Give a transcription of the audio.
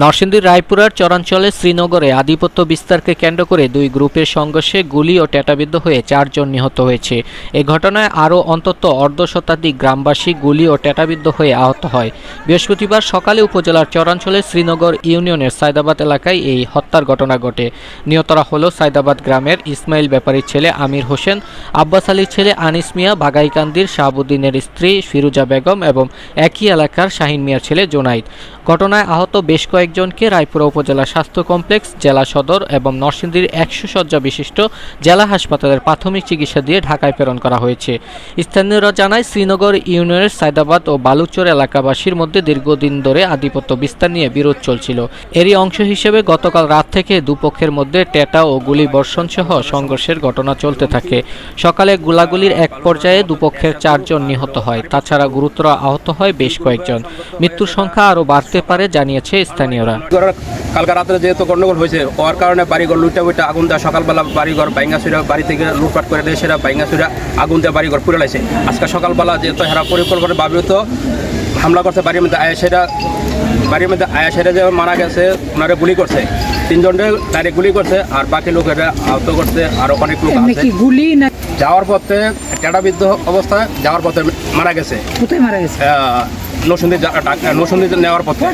নরসিংদীর রায়পুরার চরাঞ্চলে শ্রীনগরে আধিপত্য বিস্তারকে কেন্দ্র করে দুই গ্রুপের সংঘর্ষে গুলি ও টেটাবিদ্ধ হয়ে চারজন নিহত হয়েছে। এ ঘটনায় আরও অন্তত অর্ধ শতাধিক গ্রামবাসী গুলি ও টেটাবিদ্ধ হয়ে আহত হয়। বৃহস্পতিবার সকালে উপজেলার চরাঞ্চলে শ্রীনগর ইউনিয়নের সায়দাবাদ এলাকায় এই হত্যার ঘটনা ঘটে। নিহতরা হল সায়দাবাদ গ্রামের ইসমাইল ব্যাপারীর ছেলে আমির হোসেন, আব্বাস আলীর ছেলে আনিস মিয়া, বাগাইকান্দির শাহাবুদ্দিনের স্ত্রী ফিরুজা বেগম এবং একই এলাকার শাহিন মিয়ার ছেলে জোনাইদ। ঘটনায় আহত বেশ কয়েকজনকে রায়পুরা উপজেলা স্বাস্থ্য কমপ্লেক্স, জেলা সদর এবং নরসিংদীর একশো শয্যা বিশিষ্ট জেলা হাসপাতালের প্রাথমিক চিকিৎসা দিয়ে ঢাকায় প্রেরণ করা হয়েছে। স্থানীয়রা জানায়, শ্রীনগর ইউনিয়নের সায়দাবাদ ও বালুচর এলাকাবাসীর মধ্যে দীর্ঘদিন ধরে আধিপত্য বিস্তার নিয়ে বিরোধ চলছিল। এরই অংশ হিসেবে গতকাল রাত থেকে দুপক্ষের মধ্যে টেটা ও গুলি বর্ষণ সহ সংঘর্ষের ঘটনা চলতে থাকে। সকালে গোলাগুলির এক পর্যায়ে দুপক্ষের চারজন নিহত হয়। তাছাড়া গুরুতর আহত হয় বেশ কয়েকজন। মৃত্যুর সংখ্যা আরও বাড়তে পারে, জানিয়েছে স্থানীয়রা ঘরের কালকা রাত্রে যেহেতু গন্ডগোল হয়েছে হওয়ার কারণে বাড়িঘর লুইটা উইটা আগুন দেওয়া সকালবেলা বাড়িঘর বাইঙ্গা সুরা বাড়ি থেকে লুটপাট করে দেয় সেটা বাইঙ্গা সুরা আগুন দেওয়া বাড়িঘর পুড়ে লাইছে। আজকে সকালবেলা যেহেতু হেরা পরিকল্পনা ভাবিত হামলা করছে বাড়ির মধ্যে আয়া সেটা বাড়ির মধ্যে আয়া সেটা যে মারা গেছে ওনারে গুলি করছে। তিনজনরে ডাইরেক্ট গুলি করছে আর বাকি লোকেরা আহত করছে আর অনেক লোক আছে। গুলি না যাওয়ার পথে টেটাবিদ্ধ অবস্থায় যাওয়ার পথে মারা গেছে। কোথায় মারা গেছে? নসুন্দি নসুন্দি নেওয়ার পথে।